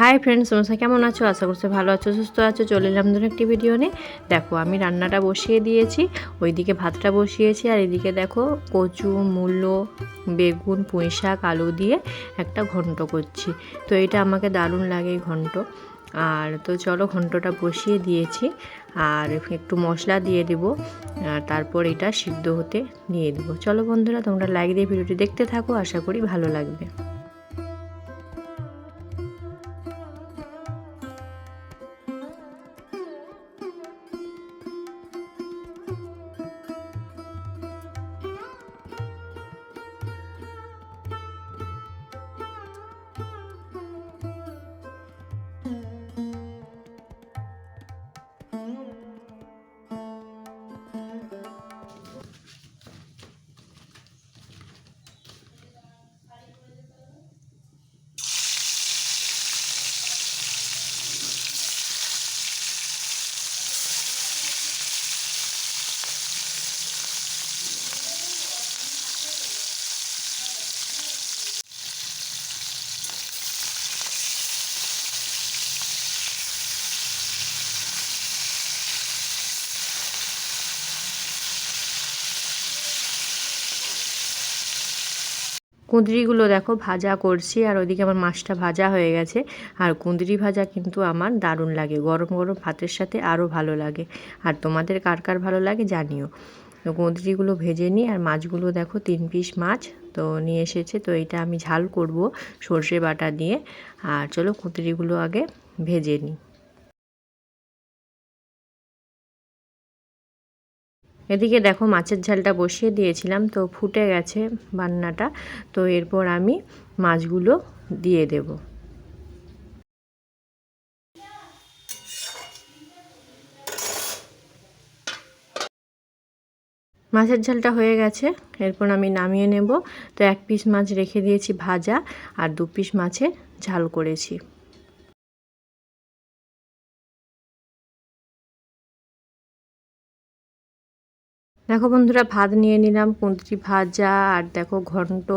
Hi friends তোমরা কেমন আছো? আশা করছি ভালো আছো, সুস্থ আছো। চলে এলাম ধরুন একটি ভিডিও নিয়ে। দেখো, আমি রান্নাটা বসিয়ে দিয়েছি, ওইদিকে ভাতটা বসিয়েছি, আর এদিকে দেখো, কচু, মূলো, বেগুন, পুঁই শাক, আলু দিয়ে একটা ঘন্ট করছি। তো এটা আমাকে দারুণ লাগে এই ঘন্ট। আর তো চলো, ঘন্টটা বসিয়ে দিয়েছি, আর একটু মশলা দিয়ে দেবো তারপর এটা সিদ্ধ হতে দিয়ে দেবো। চলো বন্ধুরা, তোমরা লাইক দিয়ে ভিডিওটি দেখতে থাকো, আশা করি ভালো লাগবে। কুঁদরিগুলো দেখো ভাজা করছি, আর ওইদিকে আমার মাছটা ভাজা হয়ে গেছে। আর কুঁদরি ভাজা কিন্তু আমার দারুণ লাগে, গরম গরম ভাতের সাথে আরও ভালো লাগে। আর তোমাদের কার কার ভালো লাগে জানিও। তো কুঁদরিগুলো ভেজে নিই, আর মাছগুলো দেখো তিন পিস মাছ তো নিয়ে এসেছে, তো এটা আমি ঝাল করব সর্ষে বাটা দিয়ে। আর চলো কুঁদরিগুলো আগে ভেজে নিই। এদিকে দেখো মাছের ঝালটা বসিয়ে দিয়েছিলাম, তো ফুটে গেছে বান্নাটা, তো এরপর আমি মাছগুলো দিয়ে দেব। মাছের ঝালটা হয়ে গেছে, এরপর আমি নামিয়ে নেব। তো এক পিস মাছ রেখে দিয়েছি ভাজা, আর দু পিস মাছের ঝাল করেছি। দেখো বন্ধুরা, ভাত নিয়ে নিলাম, কুঁদরি ভাজা, আর দেখো ঘন্ট,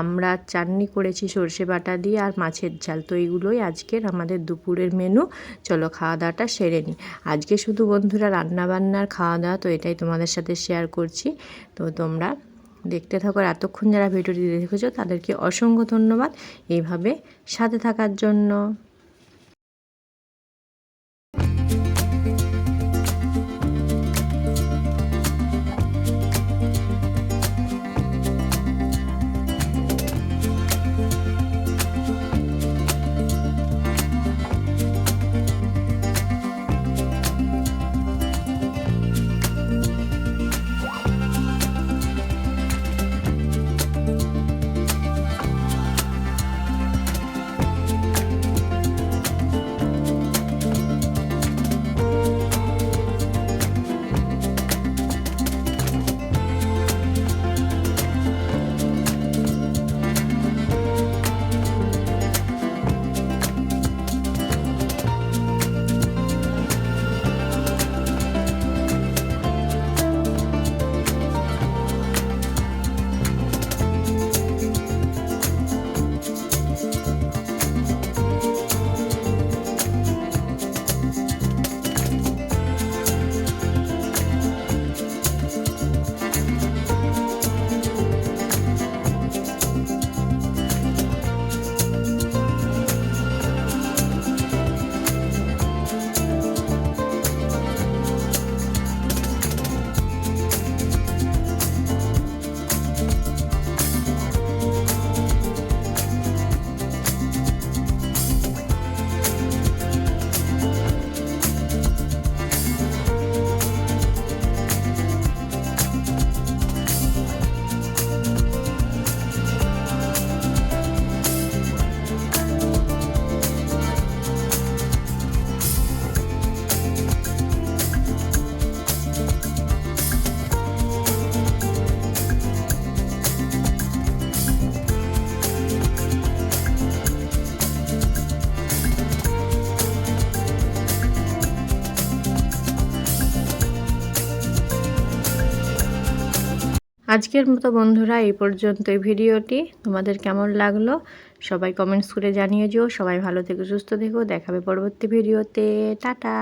আমরা চাটনি করেছি সর্ষে বাটা দিয়ে আর মাছের ঝাল। তো এইগুলোই আজকের আমাদের দুপুরের মেনু চলো খাওয়া দাওয়াটা সেরে নিই আজকে শুধু বন্ধুরা রান্নাবান্নার খাওয়া দাওয়া, তো এটাই তোমাদের সাথে শেয়ার করছি। তো তোমরা দেখতে থাকো আর এতক্ষণ যারা ভিডিওটি দেখেছ, তাদেরকে অসংখ্য ধন্যবাদ। এইভাবে সাথে থাকার জন্য। আজকের মতো বন্ধুরা, এই পর্যন্ত এই ভিডিওটি। তোমাদের কেমন লাগল? সবাই কমেন্টস করে জানিয়ে যেও সবাই ভালো থেকো, সুস্থ থেকো। দেখাবে পরবর্তী ভিডিওতে। টাটা!